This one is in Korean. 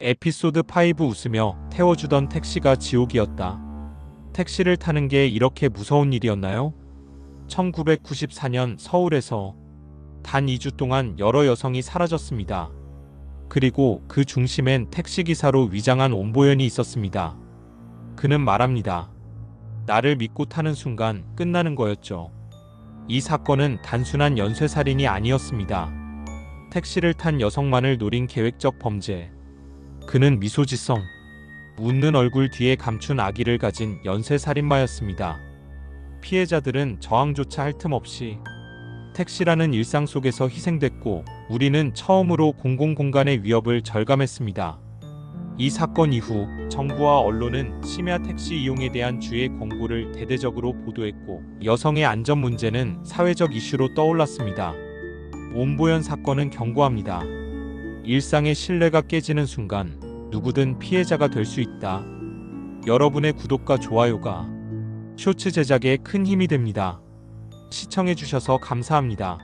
에피소드 5 웃으며 태워주던 택시가 지옥이었다. 택시를 타는 게 이렇게 무서운 일이었나요? 1994년 서울에서 단 2주 동안 여러 여성이 사라졌습니다. 그리고 그 중심엔 택시기사로 위장한 온보연이 있었습니다. 그는 말합니다. 나를 믿고 타는 순간 끝나는 거였죠. 이 사건은 단순한 연쇄살인이 아니었습니다. 택시를 탄 여성만을 노린 계획적 범죄. 그는 미소지성, 웃는 얼굴 뒤에 감춘 아기를 가진 연쇄 살인마였습니다. 피해자들은 저항조차 할 틈 없이 택시라는 일상 속에서 희생됐고 우리는 처음으로 공공공간의 위협을 절감했습니다. 이 사건 이후 정부와 언론은 심야 택시 이용에 대한 주의 권고를 대대적으로 보도했고 여성의 안전 문제는 사회적 이슈로 떠올랐습니다. 온보연 사건은 경고합니다. 일상의 신뢰가 깨지는 순간 누구든 피해자가 될 수 있다. 여러분의 구독과 좋아요가 쇼츠 제작에 큰 힘이 됩니다. 시청해주셔서 감사합니다.